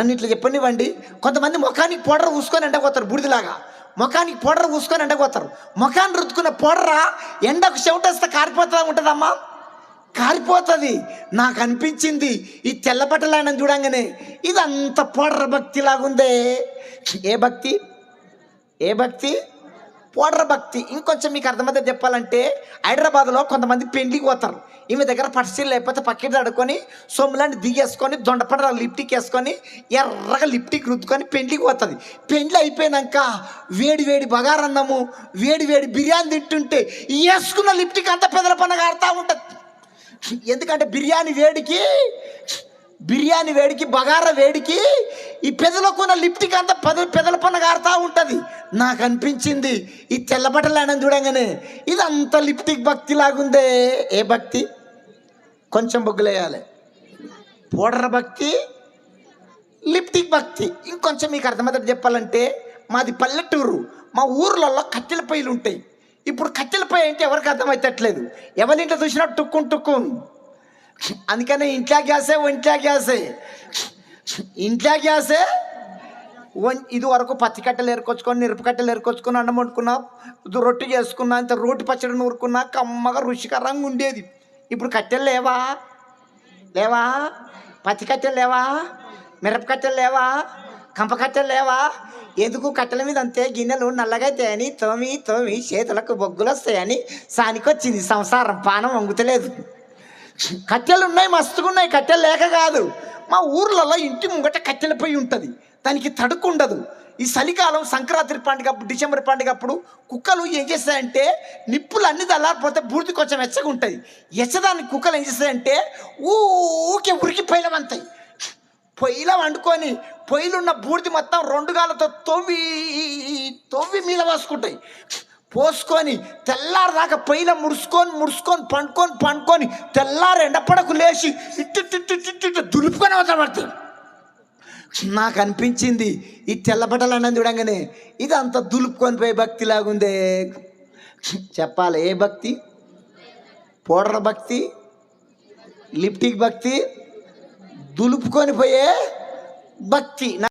నన్ను ఇట్లా చెప్పనివ్వండి. కొంతమంది ముఖానికి పౌడర్ పూసుకొని ఎండపోతారు బూడిదలాగా. ముఖానికి పౌడర్ పూసుకొని ఎండపోతారు ముఖాన్ని రుద్దుకున్న పౌడర ఎండకు చెవిటేస్తే కారిపోతూ ఉంటుందమ్మా? కారిపోతుంది. నాకు అనిపించింది ఈ తెల్ల చూడంగానే. ఇదంత అంత పౌడర్ భక్తి లాగుందే ఏ భక్తి? ఏ భక్తి? పోడ్ర భక్తి. ఇంకొంచెం మీకు అర్థమైతే చెప్పాలంటే హైదరాబాద్లో కొంతమంది పెండ్లికి పోతారు. ఈమె దగ్గర పట్సీలు లేకపోతే పక్కన అడుకొని సొమ్ములాంటి దిగేసుకొని దొండపడ లిప్టిక్ వేసుకొని ఎర్రగా లిప్టిక్ రుద్దుకొని పెండ్లికి పోతుంది. పెండ్లి అయిపోయినాక వేడి వేడి బగారన్నము వేడి వేడి బిర్యానీ తింటుంటే వేసుకున్న లిప్టిక్ అంతా పెదల పన్నగా ఆడుతూ ఉంటుంది. ఎందుకంటే బిర్యానీ వేడికి బిర్యానీ వేడికి బగార వేడికి ఈ పెదలకున్న లిప్టిక్ అంతా పెద పెదల పన్న కారుతూ ఉంటుంది. నాకు అనిపించింది ఈ తెల్లబట్టలు చూడంగానే ఇది అంత లిప్టిక్ భక్తి లాగుందే. ఏ భక్తి? కొంచెం బొగ్గులేయాలి. పూడర భక్తి లిప్టిక్ భక్తి. ఇంకొంచెం మీకు అర్థమవుతుంది చెప్పాలంటే మాది పల్లెటూరు. మా ఊర్లలో కట్టెల పొయ్యిలు ఉంటాయి. ఇప్పుడు కట్టెల పొయ్యి అంటే ఎవరికి అర్థమవుతట్లేదు ఎవరింట్లో చూసినా టుక్కున్ టుక్కున్. అందుకనే ఇంట్లో గ్యాసే ఒంట్లో గ్యాసే. ఇంట్లో గ్యాసే ఇది వరకు పత్తి కట్టెలు ఏరుకొచ్చుకొని మిరప కట్టెలు ఏరుకొచ్చుకొని అన్నం వండుకున్నా రొట్టె చేసుకున్నా ఇంత రోటి పచ్చడి నూరుకున్నా కమ్మగా రుచికరంగా ఉండేది. ఇప్పుడు కట్టెలు లేవా? లేవా? పచ్చికట్టెలు లేవా? మిరపకట్టెలు లేవా? కంపకట్టెలు లేవా? ఎందుకు కట్టెల మీద అంతే గిన్నెలు నల్లగైతాయని తోమి తోమి చేతులకు బొగ్గులు వస్తాయని సానికొచ్చింది. సంసారం పానం వంగుతలేదు. కట్టెలు ఉన్నాయి మస్తుగా ఉన్నాయి కట్టెలు లేక కాదు. మా ఊర్లలో ఇంటి ముంగట కట్టెల పొయ్యి ఉంటుంది. దానికి తడుకు ఉండదు. ఈ చలికాలం సంక్రాంతి పండుగ డిసెంబర్ పండుగ అప్పుడు కుక్కలు ఏం చేస్తాయంటే నిప్పులు అన్ని దల్లారిపోతే బూర్తి కొంచెం వెచ్చగా ఉంటుంది ఎచ్చదానికి కుక్కలు ఏం చేస్తాయంటే ఊకే ఉరికి పైలమంతాయి పొయ్యిలో వండుకొని పొయ్యిలున్న బూర్తి మొత్తం రెండు గాలతో తొవ్వి తొవ్వి మీద వాసుకుంటాయి పోసుకొని తెల్లారిదాకా పైన ముడుచుకొని ముడుచుకొని పండుకొని పండుకొని తెల్లారి ఎండపడకు లేచి ఇట్టు ఇట్టు ఇట్టు ఇట్టు దులుపుకొని అవతల నాకు అనిపించింది ఈ తెల్లబట్టలు అన్నది చూడంగానే ఇది అంత దులుపుకొని పోయే భక్తి లాగుందే. చెప్పాలి ఏ భక్తి? పౌడర్ భక్తి? లిప్టిక్ భక్తి? దులుపుకొని పోయే భక్తి.